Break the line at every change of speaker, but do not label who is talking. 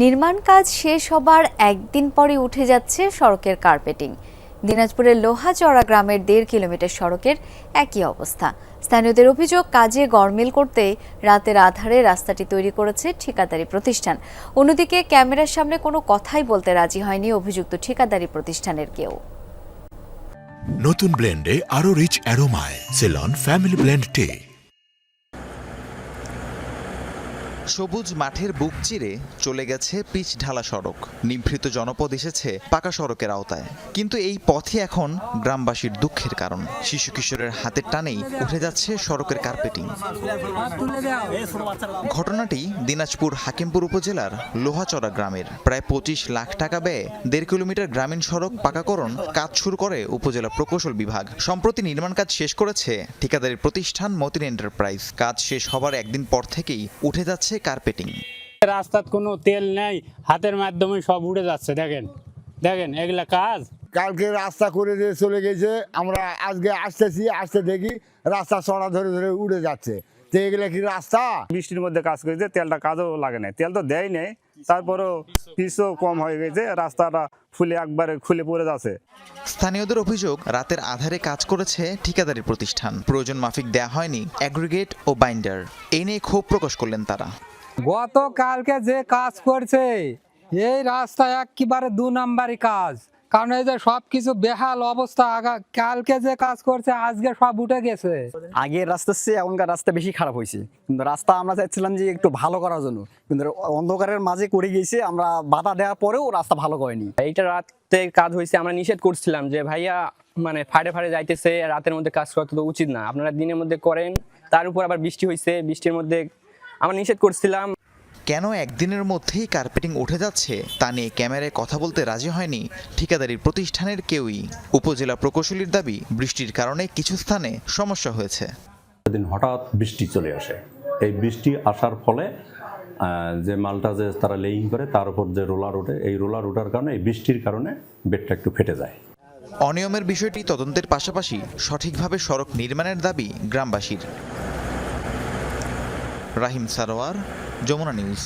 নির্মাণ কাজ শেষ হবার একদিন পরে উঠে যাচ্ছে সড়কের কার্পেটিং। দিনাজপুরের লোহাচড়া গ্রামের দেড় কিলোমিটার সড়কের একই অবস্থা। স্থানীয়দের অভিযোগ, কাজে গরমিল করতে রাতের আধারে রাস্তাটি তৈরি করেছে ঠিকাদারি প্রতিষ্ঠান। অন্যদিকে ক্যামেরার সামনে কোনো কথাই বলতে রাজি হয়নি অভিযুক্ত ঠিকাদারি প্রতিষ্ঠানের কেউ।
নতুন ব্লেন্ডে আরও রিচ অ্যারোমায়, সেলন, ফ্যামিলি ব্লেন্ড টে।
সবুজ মাঠের বুক চিরে চলে গেছে পিচ ঢালা সড়ক। নিভৃত জনপদ এসেছে পাকা সড়কের আওতায়। কিন্তু এই পথই এখন গ্রামবাসীর দুঃখের কারণ। শিশু কিশোরের হাতের টানেই উঠে যাচ্ছে সড়কের কার্পেটিং। ঘটনাটি দিনাজপুর হাকিমপুর উপজেলার লোহাচড়া গ্রামের। প্রায় পঁচিশ লাখ টাকা ব্যয়ে দেড় কিলোমিটার গ্রামীণ সড়ক পাকাকরণ কাজ শুরু করে উপজেলা প্রকৌশল বিভাগ। সম্প্রতি নির্মাণ কাজ শেষ করেছে ঠিকাদারি প্রতিষ্ঠান মতিন এন্টারপ্রাইজ। কাজ শেষ হবার একদিন পর থেকেই উঠে যাচ্ছে কার্পেটিং
রাস্তার কোনো তেল নেই হাতের মাধ্যমে সব উড়ে যাচ্ছে দেখেন। দেখেন এগুলা কাজ।
কালকে রাস্তা করে দিয়ে চলে গেছে আমরা আজকে আসতেছি আসতে দেখি রাস্তা সরা ধরে ধরে উড়ে যাচ্ছে। তো এগুলো কি রাস্তা?
বৃষ্টির মধ্যে কাজ করেছে তেলটা কাজও লাগে না তেল তো দেয় নেই। তারপরেও পিসও কম হয়ে গেছে রাস্তাটা ফুলে একবারে খুলে পড়ে যাচ্ছে।
স্থানীয়দের অভিযোগ রাতের আধারে কাজ করেছে ঠিকাদারি প্রতিষ্ঠান। প্রয়োজন মাফিক দেয়া হয়নি অ্যাগ্রিগেট ও বাইন্ডার। এই নিয়ে ক্ষোভ প্রকাশ করলেন তারা।
গতকালকে যে কাজ করছে এই রাস্তা একেবারে দু নাম্বারই কাজ। কারণ এই যে সব কিছু বেহাল অবস্থা কালকে যে কাজ করছে আজকে সব উঠে গেছে।
আগের রাস্তার চেয়ে এখনকার রাস্তা বেশি খারাপ হয়েছে। কিন্তু রাস্তা আমরা চাইছিলাম যে একটু ভালো করার জন্য। কিন্তু অন্ধকারের মাঝে করে গেছে আমরা বাধা দেওয়ার পরেও রাস্তা ভালো করেনি।
এইটা রাতে কাজ হয়েছে আমরা নিষেধ করছিলাম যে ভাইয়া মানে ফাড়ে ফাড়ে যাইতেছে রাতের মধ্যে কাজ করা তো উচিত না। আপনারা দিনের মধ্যে করেন। তার উপর আবার বৃষ্টি হয়েছে বৃষ্টির মধ্যে আমরা নিষেধ করছিলাম।
কেন একদিনের মধ্যেই কার্পেটিং উঠে যাচ্ছে তা নিয়ে ক্যামেরায় কথা বলতে রাজি হয়নি ঠিকাদারি প্রতিষ্ঠানের কেউই। উপজেলা প্রকৌশলীর দাবি বৃষ্টির কারণে কিছু স্থানে সমস্যা হয়েছে।
সেদিন হঠাৎ বৃষ্টি চলে আসে। এই বৃষ্টি আসার ফলে যে মালটা যে তারা লেইং করে তার উপর যে রোলার ওঠে এই রোলার ওঠার কারণে এই বৃষ্টির কারণে বেডটা একটু ফেটে যায়।
অনিয়মের বিষয়টি তদন্তের পাশাপাশি সঠিকভাবে সড়ক নির্মাণের দাবি গ্রামবাসীর। রাহিম সারোয়ার যমুনা নিউজ